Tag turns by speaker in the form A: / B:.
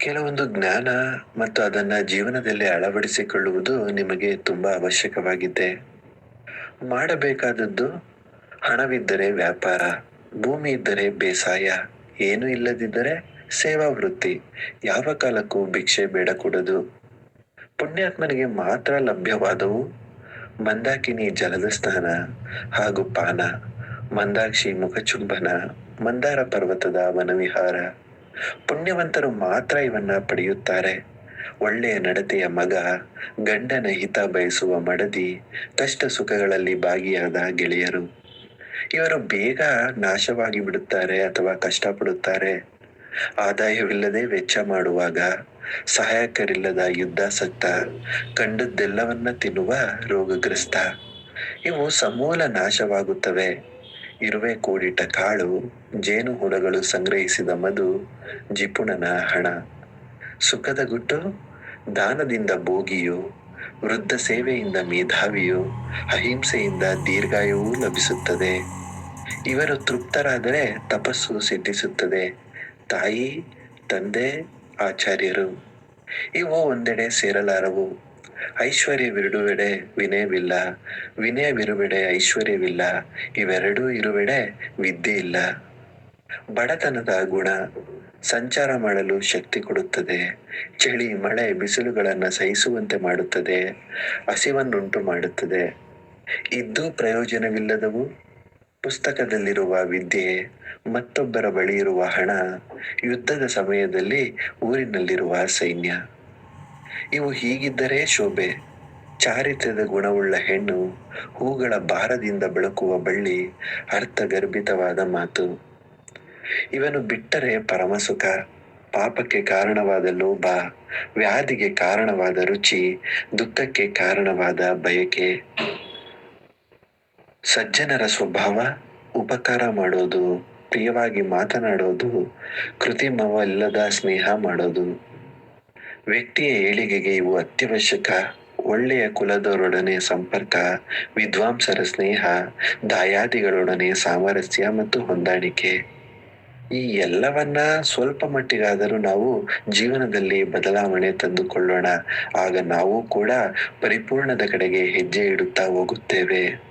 A: ಕೆಲವೊಂದು ಜ್ಞಾನ ಮತ್ತು ಅದನ್ನ ಜೀವನದಲ್ಲಿ ಅಳವಡಿಸಿಕೊಳ್ಳುವುದು ನಿಮಗೆ ತುಂಬಾ ಅವಶ್ಯಕವಾಗಿದೆ. ಮಾಡಬೇಕಾದದ್ದು ಹಣವಿದ್ದರೆ ವ್ಯಾಪಾರ, ಭೂಮಿ ಇದ್ದರೆ ಬೇಸಾಯ, ಏನು ಇಲ್ಲದಿದ್ದರೆ ಸೇವಾ ವೃತ್ತಿ, ಯಾವ ಕಾಲಕ್ಕೂ ಭಿಕ್ಷೆ ಬೇಡಕೂಡದು. ಪುಣ್ಯಾತ್ಮನಿಗೆ ಮಾತ್ರ ಲಭ್ಯವಾದವು ಮಂದಾಕಿನಿ ಜಲದ ಸ್ನಾನ ಹಾಗೂ ಪಾನ, ಮಂದಾಕ್ಷಿ ಮುಖಚುಂಬನ, ಮಂದಾರ ಪರ್ವತದ ವನವಿಹಾರ ಪುಣ್ಯವಂತರು ಮಾತ್ರ ಇವನ್ನ ಪಡೆಯುತ್ತಾರೆ. ಒಳ್ಳೆಯ ನಡತೆಯ ಮಗ, ಗಂಡನ ಹಿತ ಬಯಸುವ ಮಡದಿ, ಕಷ್ಟ ಸುಖಗಳಲ್ಲಿ ಭಾಗಿಯಾದ ಗೆಳೆಯರು. ಇವರು ಬೇಗ ನಾಶವಾಗಿ ಬಿಡುತ್ತಾರೆ ಅಥವಾ ಕಷ್ಟಪಡುತ್ತಾರೆ. ಆದಾಯವಿಲ್ಲದೆ ವೆಚ್ಚ ಮಾಡುವಾಗ, ಸಹಾಯಕರಿಲ್ಲದ ಯುದ್ಧಾಸಕ್ತ ಕಂಡದ್ದೆಲ್ಲವನ್ನ ತಿನ್ನುವ ರೋಗಗ್ರಸ್ತ. ಇವು ಸಮೂಲ ನಾಶವಾಗುತ್ತವೆ. ಇರುವೆ ಕೂಡಿಟ್ಟ ಕಾಳು, ಜೇನು ಹುಳಗಳು ಸಂಗ್ರಹಿಸಿದ ಮಧು, ಜಿಪುಣನ ಹಣ. ಸುಖದ ಗುಟ್ಟು, ದಾನದಿಂದ ಭೋಗಿಯು, ವೃದ್ಧ ಸೇವೆಯಿಂದ ಮೇಧಾವಿಯು, ಅಹಿಂಸೆಯಿಂದ ದೀರ್ಘಾಯುವೂ ಲಭಿಸುತ್ತದೆ. ಇವರು ತೃಪ್ತರಾದರೆ ತಪಸ್ಸು ಸಿದ್ಧಿಸುತ್ತದೆ. ತಾಯಿ, ತಂದೆ, ಆಚಾರ್ಯರು. ಇವು ಒಂದೆಡೆ ಸೇರಲಾರವು. ಐಶ್ವರ್ಯವಿರುವೆಡೆ ವಿನಯವಿಲ್ಲ, ವಿನಯವಿರುವೆಡೆ ಐಶ್ವರ್ಯವಿಲ್ಲ, ಇವೆರಡೂ ಇರುವೆಡೆ ವಿದ್ಯೆ ಇಲ್ಲ. ಬಡತನದ ಗುಣ ಸಂಚಾರ ಮಾಡಲು ಶಕ್ತಿ ಕೊಡುತ್ತದೆ, ಚಳಿ, ಮಳೆ, ಬಿಸಿಲುಗಳನ್ನು ಸಹಿಸುವಂತೆ ಮಾಡುತ್ತದೆ, ಹಸಿವನ್ನುಂಟು ಮಾಡುತ್ತದೆ. ಇದ್ದು ಪ್ರಯೋಜನವಿಲ್ಲದವು, ಪುಸ್ತಕದಲ್ಲಿರುವ ವಿದ್ಯೆ, ಮತ್ತೊಬ್ಬರ ಬಳಿ ಇರುವ ಹಣ, ಯುದ್ಧದ ಸಮಯದಲ್ಲಿ ಊರಿನಲ್ಲಿರುವ ಸೈನ್ಯ. ಇವು ಹೀಗಿದ್ದರೆ ಶೋಭೆ, ಚಾರಿತ್ರ್ಯದ ಗುಣವುಳ್ಳ ಹೆಣ್ಣು, ಹೂಗಳ ಭಾರದಿಂದ ಬೆಳಕುವ ಬಳ್ಳಿ, ಅರ್ಥಗರ್ಭಿತವಾದ ಮಾತು. ಇವನು ಬಿಟ್ಟರೆ ಪರಮಸುಖ, ಪಾಪಕ್ಕೆ ಕಾರಣವಾದ ಲೋಭ ವ್ಯಾಧಿಗೆ ಕಾರಣವಾದ ರುಚಿ, ದುಃಖಕ್ಕೆ ಕಾರಣವಾದ ಬಯಕೆ. ಸಜ್ಜನರ ಸ್ವಭಾವ, ಉಪಕಾರ ಮಾಡೋದು, ಪ್ರಿಯವಾಗಿ ಮಾತನಾಡೋದು ಕೃತಿಮವಲ್ಲದ ಸ್ನೇಹ ಮಾಡೋದು. ವ್ಯಕ್ತಿಯ ಏಳಿಗೆಗೆ ಇವು ಅತ್ಯವಶ್ಯಕ. ಒಳ್ಳೆಯ ಕುಲದವರೊಡನೆ ಸಂಪರ್ಕ, ವಿದ್ವಾಂಸರ ಸ್ನೇಹ, ದಾಯಾದಿಗಳೊಡನೆ ಸಾಮರಸ್ಯ ಮತ್ತು ಹೊಂದಾಣಿಕೆ. ಈ ಎಲ್ಲವನ್ನ ಸ್ವಲ್ಪ ಮಟ್ಟಿಗಾದರೂ ನಾವು ಜೀವನದಲ್ಲಿ ಬದಲಾವಣೆ ತಂದುಕೊಳ್ಳೋಣ. ಆಗ ನಾವು ಕೂಡ ಪರಿಪೂರ್ಣದ ಕಡೆಗೆ ಹೆಜ್ಜೆ ಇಡುತ್ತಾ ಹೋಗುತ್ತೇವೆ.